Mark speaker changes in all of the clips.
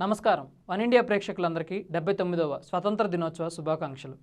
Speaker 1: నమస్కారం. One India ప్రేక్షకులందరికీ డెబ్బై తొమ్మిదవ స్వతంత్ర దినోత్సవ శుభాకాంక్షలు.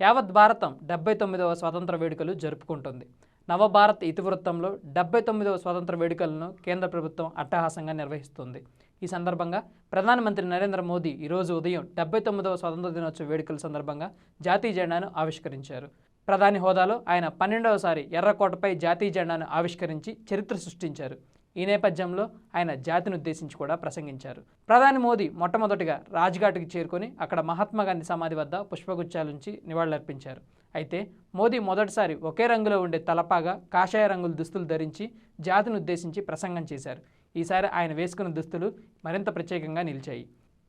Speaker 1: యావత్ భారతం డెబ్బై తొమ్మిదవ స్వాతంత్ర వేడుకలు జరుపుకుంటుంది. నవభారత్ ఇతివృత్తంలో డెబ్బై తొమ్మిదవ స్వాతంత్ర వేడుకలను కేంద్ర ప్రభుత్వం అట్టహాసంగా నిర్వహిస్తుంది. ఈ సందర్భంగా ప్రధానమంత్రి నరేంద్ర మోదీ ఈరోజు ఉదయం డెబ్బై తొమ్మిదవ స్వాతంత్ర దినోత్సవ వేడుకల సందర్భంగా జాతీయ జెండాను ఆవిష్కరించారు. ప్రధాని హోదాలో ఆయన పన్నెండవసారి ఎర్రకోటపై జాతీయ జెండాను ఆవిష్కరించి చరిత్ర సృష్టించారు. ఈ నేపథ్యంలో ఆయన జాతిని ఉద్దేశించి కూడా ప్రసంగించారు. ప్రధాని మోదీ మొట్టమొదటిగా రాజ్ఘాట్కి చేరుకొని అక్కడ మహాత్మా గాంధీ సమాధి వద్ద పుష్పగుచ్చాలుంచి నివాళులర్పించారు. అయితే మోదీ మొదటిసారి ఒకే రంగులో ఉండే తలపాగా కాషాయ రంగుల దుస్తులు ధరించి జాతిని ఉద్దేశించి ప్రసంగం చేశారు. ఈసారి ఆయన వేసుకున్న దుస్తులు మరింత ప్రత్యేకంగా నిలిచాయి.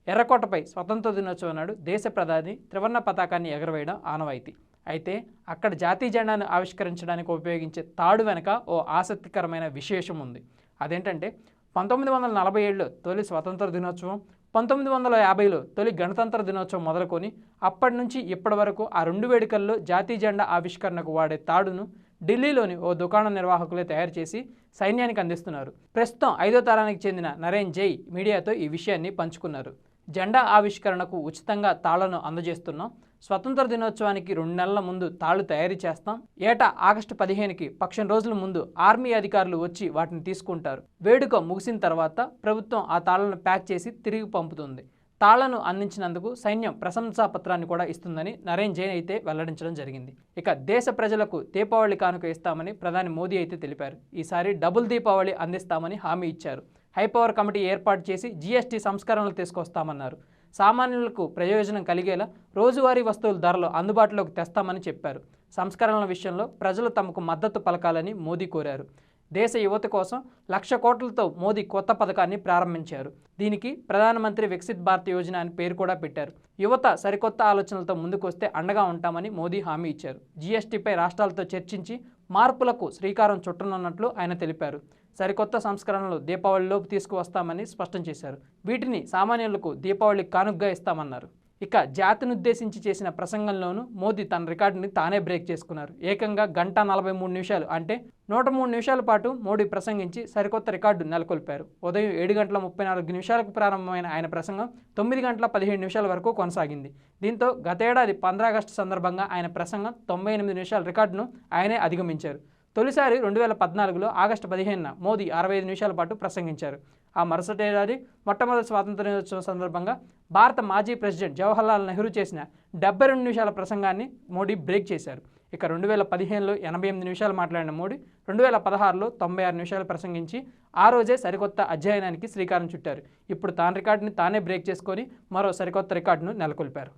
Speaker 1: ఎర్రకోటపై స్వతంత్ర దినోత్సవం నాడు దేశ ప్రధాని త్రివర్ణ పతాకాన్ని ఎగరవేయడం ఆనవాయితీ. అయితే అక్కడ జాతీయ జెండాను ఆవిష్కరించడానికి ఉపయోగించే తాడు వెనక ఓ ఆసక్తికరమైన విశేషం ఉంది. అదేంటంటే పంతొమ్మిది వందల నలభై ఏడులో తొలి స్వతంత్ర దినోత్సవం పంతొమ్మిది వందల యాభైలో తొలి గణతంత్ర దినోత్సవం మొదలుకొని అప్పటి నుంచి ఇప్పటి వరకు ఆ రెండు వేడుకల్లో జాతీయ జెండా ఆవిష్కరణకు వాడే తాడును ఢిల్లీలోని ఓ దుకాణ నిర్వాహకులే తయారు చేసి సైన్యానికి అందిస్తున్నారు. ప్రస్తుతం ఐదో తరానికి చెందిన నరేన్ జై మీడియాతో ఈ విషయాన్ని పంచుకున్నారు. జెండా ఆవిష్కరణకు ఉచితంగా తాళ్ళను అందజేస్తున్నాం. స్వతంత్ర దినోత్సవానికి రెండు నెలల ముందు తాళ్ళు తయారు చేస్తాం. ఏటా ఆగస్టు పదిహేనుకి పక్షం రోజుల ముందు ఆర్మీ అధికారులు వచ్చి వాటిని తీసుకుంటారు. వేడుక ముగిసిన తర్వాత ప్రభుత్వం ఆ తాళ్ళను ప్యాక్ చేసి తిరిగి పంపుతుంది. తాళ్ళను అందించినందుకు సైన్యం ప్రశంసా పత్రాన్ని కూడా ఇస్తుందని నరేన్ జైన్ అయితే వెల్లడించడం జరిగింది. ఇక దేశ ప్రజలకు దీపావళి కానుక ఇస్తామని ప్రధాని మోదీ అయితే తెలిపారు. ఈసారి డబుల్ దీపావళి అందిస్తామని హామీ ఇచ్చారు. హైపవర్ కమిటీ ఏర్పాటు చేసి జీఎస్టీ సంస్కరణలు తీసుకొస్తామన్నారు. సామాన్యులకు ప్రయోజనం కలిగేలా రోజువారీ వస్తువుల ధరలు అందుబాటులోకి తెస్తామని చెప్పారు. సంస్కరణల విషయంలో ప్రజలు తమకు మద్దతు పలకాలని మోదీ కోరారు. దేశ యువత కోసం లక్ష కోట్లతో మోదీ కొత్త పథకాన్ని ప్రారంభించారు. దీనికి ప్రధానమంత్రి వికసిత్ భారత్ యోజన అని పేరు కూడా పెట్టారు. యువత సరికొత్త ఆలోచనలతో ముందుకొస్తే అండగా ఉంటామని మోదీ హామీ ఇచ్చారు. జీఎస్టీపై రాష్ట్రాలతో చర్చించి మార్పులకు శ్రీకారం చుట్టనున్నట్లు ఆయన తెలిపారు. సరికొత్త సంస్కరణలు దీపావళిలోపు తీసుకువస్తామని స్పష్టం చేశారు. వీటిని సామాన్యులకు దీపావళి కానుగ్గా ఇస్తామన్నారు. ఇక జాతిని ఉద్దేశించి చేసిన ప్రసంగంలోనూ మోదీ తన రికార్డుని తానే బ్రేక్ చేసుకున్నారు. ఏకంగా గంట నలభై మూడు నిమిషాలు అంటే నూట మూడు నిమిషాల పాటు మోడీ ప్రసంగించి సరికొత్త రికార్డు నెలకొల్పారు. ఉదయం ఏడు గంటల ముప్పై నాలుగు నిమిషాలకు ప్రారంభమైన ఆయన ప్రసంగం తొమ్మిది గంటల పదిహేడు నిమిషాల వరకు కొనసాగింది. దీంతో గతేడాది పంద్రాగస్టు సందర్భంగా ఆయన ప్రసంగం తొంభై ఎనిమిది నిమిషాల రికార్డును ఆయనే అధిగమించారు. తొలిసారి రెండు వేల పద్నాలుగులో ఆగస్టు పదిహేనున మోదీ అరవై ఐదు నిమిషాల పాటు ప్రసంగించారు. ఆ మరుసటి ఏడాది మొట్టమొదటి స్వాతంత్ర దినోత్సవం సందర్భంగా భారత మాజీ ప్రెసిడెంట్ జవహర్లాల్ నెహ్రూ చేసిన డెబ్బై రెండు నిమిషాల ప్రసంగాన్ని మోడీ బ్రేక్ చేశారు. ఇక రెండు వేల పదిహేనులో ఎనభై ఎనిమిది నిమిషాలు మాట్లాడిన మోడీ రెండు వేల పదహారులో తొంభై ఆరు నిమిషాలు ప్రసంగించి ఆ రోజే సరికొత్త అధ్యయనానికి శ్రీకారం చుట్టారు. ఇప్పుడు తాను రికార్డుని తానే బ్రేక్ చేసుకొని మరో సరికొత్త రికార్డును నెలకొల్పారు.